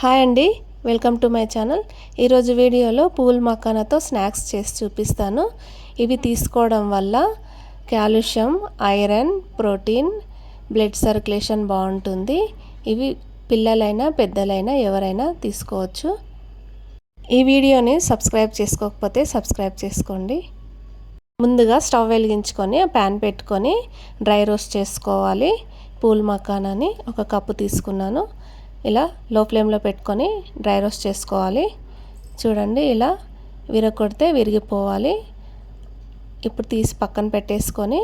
Hi అండి welcome to my channel. ఈరోజు వీడియోలో పూల్ మకానాతో స్నాక్స్ చేసి చూపిస్తాను. ఇవి తీసుకోవడం వల్ల calcium iron protein blood circulation బాగుంటుంది. ఇవి పిల్లలైనా పెద్దలైనా ఎవరైనా తీసుకోవచ్చు. ఈ వీడియోని సబ్స్క్రైబ్ చేసుకోకపోతే సబ్స్క్రైబ్ చేసుకోండి. ముందుగా స్టవ్ వెలిగించుకొని ప్యాన్ పెట్టుకొని డ్రై రోస్ట్ చేసుకోవాలి. పూల్ మకానాని ఒక కప్పు తీసుకున్నాను. ఇలా లో ఫ్లేమ్లో పెట్టుకొని డ్రై రోస్ట్ చేసుకోవాలి. చూడండి ఇలా విరగొడితే విరిగిపోవాలి. ఇప్పుడు తీసి పక్కన పెట్టేసుకొని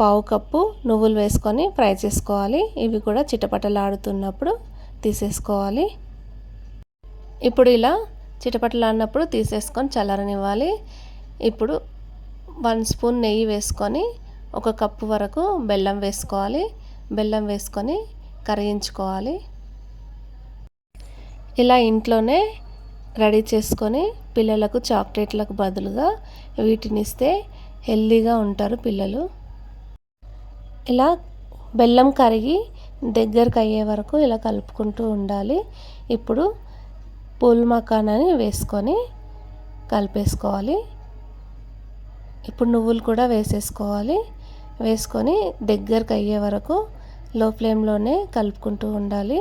పావు కప్పు నువ్వులు వేసుకొని ఫ్రై చేసుకోవాలి. ఇవి కూడా చిటపటలాడుతున్నప్పుడు తీసేసుకోవాలి. ఇప్పుడు ఇలా చిటపటలాడినప్పుడు తీసేసుకొని చల్లరనివ్వాలి. ఇప్పుడు వన్ స్పూన్ నెయ్యి వేసుకొని ఒక కప్పు వరకు బెల్లం వేసుకోవాలి. బెల్లం వేసుకొని కరిగించుకోవాలి. ఇలా ఇంట్లోనే రెడీ చేసుకొని పిల్లలకు చాక్లెట్లకు బదులుగా వీటిని ఇస్తే హెల్దీగా ఉంటారు పిల్లలు. ఇలా బెల్లం కరిగి దగ్గరకు అయ్యే వరకు ఇలా కలుపుకుంటూ ఉండాలి. ఇప్పుడు పూల్ మకానాన్ని వేసుకొని కలిపేసుకోవాలి. ఇప్పుడు నువ్వులు కూడా వేసేసుకోవాలి. వేసుకొని దగ్గరకు అయ్యే వరకు లో ఫ్లేమ్లోనే కలుపుకుంటూ ఉండాలి.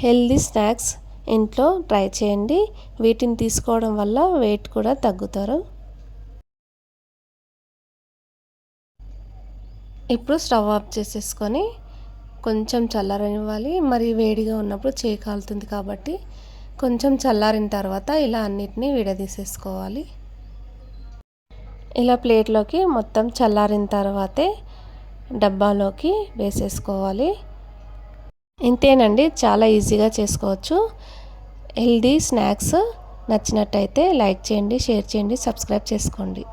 హెల్దీ స్నాక్స్ ఇంట్లో ట్రై చేయండి. వీటిని తీసుకోవడం వల్ల వెయిట్ కూడా తగ్గుతారు. ఇప్పుడు స్టవ్ ఆఫ్ చేసేసుకొని కొంచెం చల్లారనివ్వాలి. మరి వేడిగా ఉన్నప్పుడు చేయి కాలుతుంది కాబట్టి కొంచెం చల్లారిన తర్వాత ఇలా అన్నిటినీ విడదీసేసుకోవాలి. ఇలా ప్లేట్లోకి మొత్తం చల్లారిన తర్వాతే డబ్బాలోకి వేసేసుకోవాలి. ఇంతేనండి చాలా ఈజీగా చేసుకోవచ్చు. హెల్దీ స్నాక్స్ నచ్చినట్టయితే లైక్ చేయండి షేర్ చేయండి సబ్స్క్రైబ్ చేసుకోండి.